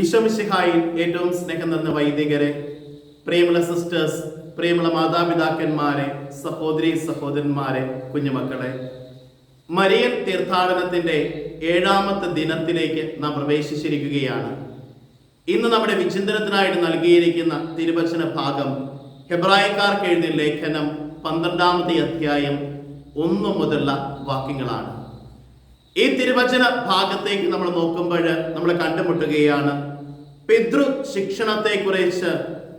ഈശോമിശിഹായിൽ ഏറ്റവും സ്നേഹം നിറഞ്ഞ വൈദികരെ പ്രിയമുള്ള സിസ്റ്റേഴ്സ് പ്രിയമുള്ള മാതാപിതാക്കന്മാരെ സഹോദരി സഹോദരന്മാരെ കുഞ്ഞുമക്കളെ മരിയൻ തീർത്ഥാടനത്തിന്റെ ഏഴാമത്തെ ദിനത്തിലേക്ക് നാം പ്രവേശിച്ചിരിക്കുകയാണ്. ഇന്ന് നമ്മുടെ വിചിന്തനത്തിനായിട്ട് നൽകിയിരിക്കുന്ന തിരുവചന ഭാഗം ഹെബ്രായക്കാർക്ക് എഴുതിയ ലേഖനം പന്ത്രണ്ടാമത്തെ അധ്യായം ഒന്ന് മുതലുള്ള വാക്യങ്ങളാണ്. ഈ തിരുവചന ഭാഗത്തേക്ക് നമ്മൾ നോക്കുമ്പോൾ നമ്മൾ കണ്ടുമുട്ടുകയാണ്. പിതൃ ശിക്ഷണത്തെ കുറിച്ച്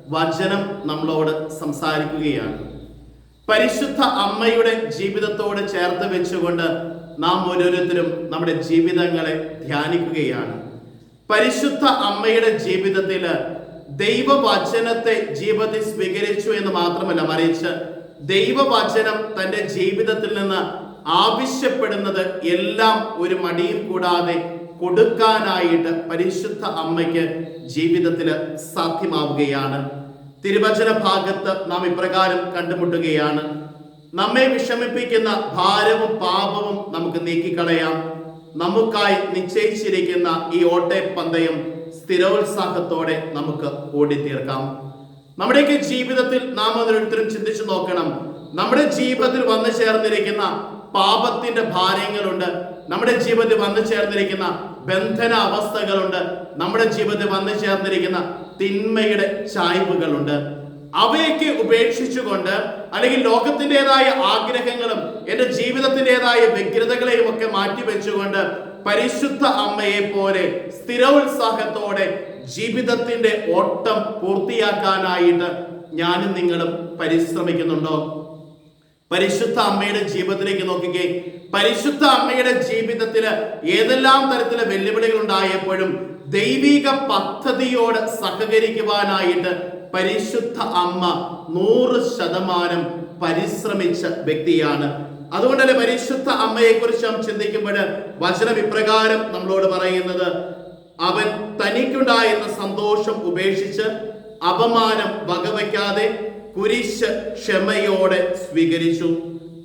വചനം നമ്മളോട് സംസാരിക്കുകയാണ്. പരിശുദ്ധ അമ്മയുടെ ജീവിതത്തോട് ചേർത്ത് വെച്ചുകൊണ്ട് നാം ഓരോരുത്തരും നമ്മുടെ ജീവിതങ്ങളെ ധ്യാനിക്കുകയാണ്. പരിശുദ്ധ അമ്മയുടെ ജീവിതത്തിൽ ദൈവവചനത്തെ ജീവിതത്തിൽ സ്വീകരിച്ചു എന്ന് മാത്രമല്ല മറിച്ച് ദൈവവചനം തന്റെ ജീവിതത്തിൽ നിന്ന് ആവശ്യപ്പെടുന്നത് എല്ലാം ഒരു മടിയും കൂടാതെ കൊടുക്കാനായിട്ട് പരിശുദ്ധ അമ്മയ്ക്ക് ജീവിതത്തിൽ സാധ്യമാവുകയാണ്. തിരുവചന ഭാഗത്ത് നാം ഇപ്രകാരം കണ്ടുമുട്ടുകയാണ്. നമ്മെ വിഷമിപ്പിക്കുന്ന ഭാരവും പാപവും നമുക്ക് നീക്കിക്കളയാം. നമുക്കായി നിശ്ചയിച്ചിരിക്കുന്ന ഈ ഓട്ടെ പന്തയം സ്ഥിരോത്സാഹത്തോടെ നമുക്ക് ഓടിത്തീർക്കാം. നമ്മുടെയൊക്കെ ജീവിതത്തിൽ നാം ഓരോരുത്തരും ചിന്തിച്ചു നോക്കണം. നമ്മുടെ ജീവിതത്തിൽ വന്നു ചേർന്നിരിക്കുന്ന പാപത്തിന്റെ ഭാരങ്ങളുണ്ട്. നമ്മുടെ ജീവിതത്തിൽ വന്നു ചേർന്നിരിക്കുന്ന ബന്ധന അവസ്ഥകളുണ്ട്. നമ്മുടെ ജീവിതത്തിൽ വന്നു ചേർന്നിരിക്കുന്ന തിന്മയുടെ ചായ്വുകളുണ്ട്. അവയൊക്കെ ഉപേക്ഷിച്ചുകൊണ്ട് അല്ലെങ്കിൽ ലോകത്തിന്റെതായ ആഗ്രഹങ്ങളും എന്റെ ജീവിതത്തിന്റെതായ വ്യഗ്രതകളെയും ഒക്കെ മാറ്റിവെച്ചുകൊണ്ട് പരിശുദ്ധ അമ്മയെ പോലെ സ്ഥിരോത്സാഹത്തോടെ ജീവിതത്തിന്റെ ഓട്ടം പൂർത്തിയാക്കാനായിട്ട് ഞാനും നിങ്ങളും പരിശ്രമിക്കുന്നുണ്ടോ? പരിശുദ്ധ അമ്മയുടെ ജീവിതത്തിലേക്ക് നോക്കിക്കേ. പരിശുദ്ധ അമ്മയുടെ ജീവിതത്തിൽ ഏതെല്ലാം തരത്തിലെ വെല്ലുവിളികൾ ഉണ്ടായപ്പോഴും ദൈവിക പദ്ധതിയോട് സഹകരിക്കുവാനായിട്ട് പരിശുദ്ധ അമ്മ നൂറ് ശതമാനം പരിശ്രമിച്ച വ്യക്തിയാണ്. അതുകൊണ്ട് തന്നെ പരിശുദ്ധ അമ്മയെ കുറിച്ച് നാം ചിന്തിക്കുമ്പോൾ വചനം ഇപ്രകാരം നമ്മളോട് പറയുന്നത് അവൻ തനിക്കുണ്ടായിരുന്ന സന്തോഷം ഉപേക്ഷിച്ച് അപമാനം വകവയ്ക്കാതെ കുരിശ് ക്ഷമയോടെ സ്വീകരിച്ചു.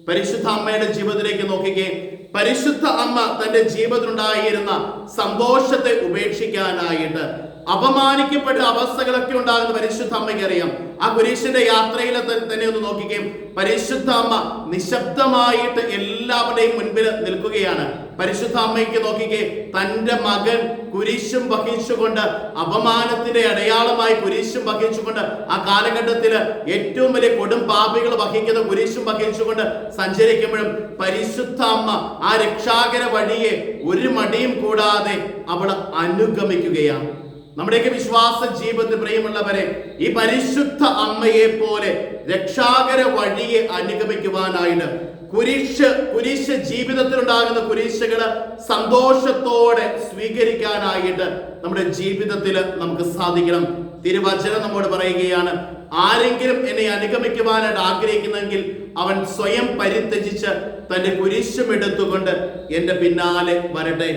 പരിശുദ്ധ അമ്മയുടെ ജീവിതത്തിലേക്ക് നോക്കിക്കേ. പരിശുദ്ധ അമ്മ തന്റെ ജീവിതത്തിലുണ്ടായിരുന്ന സന്തോഷത്തെ ഉപേക്ഷിക്കാനായിട്ട് അപമാനിക്കപ്പെട്ട അവസ്ഥകളൊക്കെ ഉണ്ടാകുന്ന പരിശുദ്ധ അമ്മയ്ക്ക് അറിയാം. ആ കുരിശിന്റെ യാത്രയിൽ തന്നെ ഒന്ന് നോക്കിക്കുകയും പരിശുദ്ധ അമ്മ നിശബ്ദമായിട്ട് എല്ലാവരുടെയും മുൻപിൽ നിൽക്കുകയാണ്. പരിശുദ്ധ അമ്മയ്ക്ക് നോക്കിക്കേ തന്റെ മകൻ കുരിശും വഹിച്ചുകൊണ്ട് അപമാനത്തിന്റെ അടയാളമായി കുരിശും വഹിച്ചുകൊണ്ട് ആ കാലഘട്ടത്തിൽ ഏറ്റവും വലിയ കൊടും പാപികൾ വഹിക്കുന്ന കുരിശും വഹിച്ചുകൊണ്ട് സഞ്ചരിക്കുമ്പോഴും പരിശുദ്ധ അമ്മ ആ രക്ഷാകര വഴിയെ ഒരു മടിയും കൂടാതെ അവൾ അനുഗമിക്കുകയാണ്. നമ്മുടെയൊക്കെ വിശ്വാസ ജീവിതത്തിൽ പ്രിയമുള്ളവരെ ഈ പരിശുദ്ധ അമ്മയെ പോലെ രക്ഷാകര വഴിയെ അനുഗമിക്കുവാനായിട്ട് കുരിശ് കുരിശ് ജീവിതത്തിൽ ഉണ്ടാകുന്ന കുരിശുകൾ സന്തോഷത്തോടെ സ്വീകരിക്കാനായിട്ട് നമ്മുടെ ജീവിതത്തിൽ നമുക്ക് സാധിക്കണം. തിരുവചനം നമ്മോട് പറയുകയാണ് ആരെങ്കിലും എന്നെ അനുഗമിക്കുവാനായിട്ട് ആഗ്രഹിക്കുന്നെങ്കിൽ അവൻ സ്വയം പരിത്യജിച്ച് തന്റെ കുരിശും എടുത്തുകൊണ്ട് എന്റെ പിന്നാലെ വരട്ടെ.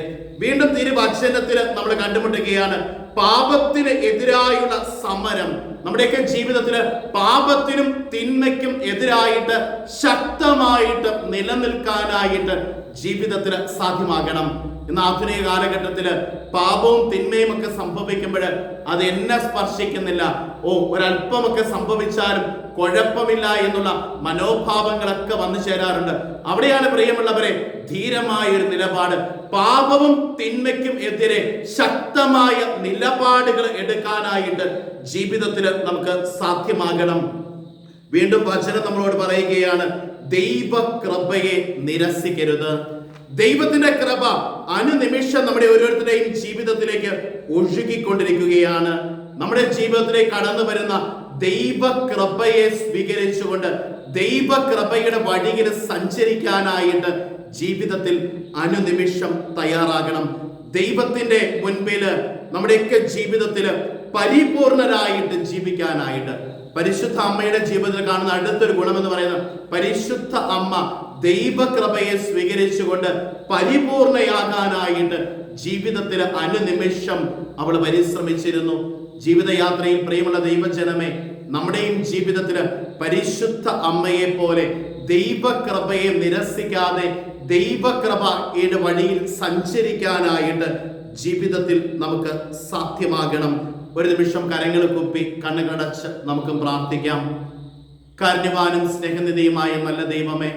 വീണ്ടും തിരുവചനത്തിൽ നമ്മൾ കണ്ടുമുട്ടുകയാണ് പാപത്തിന് എതിരായുള്ള സമരം. നമ്മുടെയൊക്കെ ജീവിതത്തിൽ പാപത്തിനും തിന്മയ്ക്കും എതിരായിട്ട് ശക്തമായിട്ട് നിലനിൽക്കാനായിട്ട് ജീവിതത്തിൽ സാധ്യമാകണം. ഇന്ന് ആധുനിക കാലഘട്ടത്തിൽ പാപവും തിന്മയും ഒക്കെ സംഭവിക്കുമ്പോൾ അത് എന്നെ സ്പർശിക്കുന്നില്ല. ഓ ഒരല്പമൊക്കെ സംഭവിച്ചാലും കുഴപ്പമില്ല എന്നുള്ള മനോഭാവങ്ങളൊക്കെ വന്നു ചേരാറുണ്ട്. അവിടെയാണ് പ്രിയമുള്ളവരെ ധീരമായ ഒരു നിലപാട്. പാപവും തിന്മയ്ക്കും എതിരെ ശക്തമായ നിലപാടുകൾ എടുക്കാനായിട്ട് ജീവിതത്തിൽ നമുക്ക് സാധ്യമാകണം. വീണ്ടും വചനം നമ്മളോട് പറയുകയാണ് ദൈവകൃപയെ നിരസിക്കരുത്. ദൈവത്തിന്റെ കൃപ അനുനിമിഷം നമ്മുടെ ഓരോരുത്തരുടെയും ജീവിതത്തിലേക്ക് ഒഴുകിക്കൊണ്ടിരിക്കുകയാണ്. നമ്മുടെ ജീവിതത്തിലേക്ക് കടന്നു വരുന്ന ദൈവകൃപയെ സ്വീകരിച്ചുകൊണ്ട് ദൈവകൃപയുടെ വഴിയിൽ സഞ്ചരിക്കാനായിട്ട് ജീവിതത്തിൽ അനുനിമിഷം തയ്യാറാകണം. ദൈവത്തിന്റെ മുൻപിൽ നമ്മുടെയൊക്കെ ജീവിതത്തിൽ പരിപൂർണരായിട്ട് ജീവിക്കാനായിട്ട്. പരിശുദ്ധ അമ്മയുടെ ജീവിതത്തിൽ കാണുന്ന അടുത്തൊരു ഗുണമെന്ന് പറയുന്നത് പരിശുദ്ധ അമ്മ ദൈവകൃപയെ സ്വീകരിച്ചുകൊണ്ട് പരിപൂർണയാകാനായിട്ട് ജീവിതത്തിൽ അനുനിമിഷം അവൾ പരിശ്രമിച്ചിരുന്നു. ജീവിതയാത്രയിൽ പ്രിയമുള്ള ദൈവജനമേ നമ്മുടെയും ജീവിതത്തിൽ പരിശുദ്ധ അമ്മയെ പോലെ ദൈവകൃപയെ നിരസിക്കാതെ ദൈവകൃപ ദൈവകൃപയുടെ വഴിയിൽ സഞ്ചരിക്കാനായിട്ട് ജീവിതത്തിൽ നമുക്ക് സാധ്യമാകണം. ഒരു നിമിഷം കരങ്ങൾ കുപ്പി കണ്ണുകടച്ച് നമുക്ക് പ്രാർത്ഥിക്കാം. കാരുണ്യവാനും സ്നേഹനിധിയുമായ നല്ല ദൈവമേ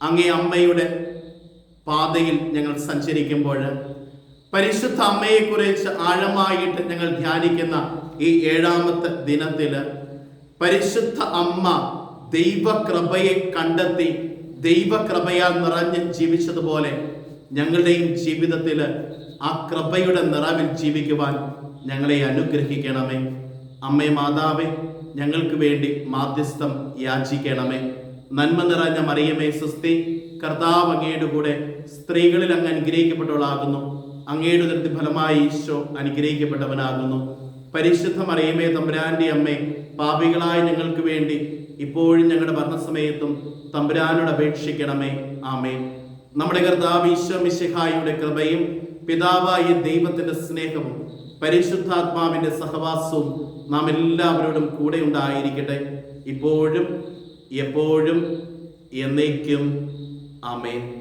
അങ്ങേ അമ്മയുടെ പാതയിൽ ഞങ്ങൾ സഞ്ചരിക്കുമ്പോൾ പരിശുദ്ധ അമ്മയെക്കുറിച്ച് ആഴമായിട്ട് ഞങ്ങൾ ധ്യാനിക്കുന്ന ഈ ഏഴാമത്തെ ദിനത്തിൽ പരിശുദ്ധ അമ്മ ദൈവകൃപയെ കണ്ടെത്തി ദൈവകൃപയാൽ നിറഞ്ഞ് ജീവിച്ചതുപോലെ ഞങ്ങളുടെയും ജീവിതത്തിൽ ആ കൃപയുടെ നിറവിൽ ജീവിക്കുവാൻ ഞങ്ങളെ അനുഗ്രഹിക്കണമേ. അമ്മേ മാതാവേ ഞങ്ങൾക്ക് വേണ്ടി മാധ്യസ്ഥം യാചിക്കണമേ. നന്മ നിറഞ്ഞ മറിയമേ സുസ്തി കർത്താവ് അങ്ങയുടെ കൂടെ സ്ത്രീകളിൽ അങ്ങ് അനുഗ്രഹിക്കപ്പെട്ടവളാകുന്നു. അങ്ങയുടെ ഫലമായി ഈശോ അനുഗ്രഹിക്കപ്പെട്ടവനാകുന്നു. പരിശുദ്ധ മറിയമേ തമ്പുരാന്റെ അമ്മേ പാപികളായ ഞങ്ങൾക്ക് വേണ്ടി ഇപ്പോഴും ഞങ്ങളുടെ മരണസമയത്തും തമ്പുരാനോട് അപേക്ഷിക്കണമേ. ആമേ നമ്മുടെ കർത്താവ് ഈശോ മിശിഹായുടെ കൃപയും പിതാവായ ദൈവത്തിന്റെ സ്നേഹവും പരിശുദ്ധാത്മാവിന്റെ സഹവാസവും നാം എല്ലാവരോടും കൂടെ ഉണ്ടായിരിക്കട്ടെ. ഇപ്പോഴും എപ്പോഴും എന്നേക്കും. ആമേൻ.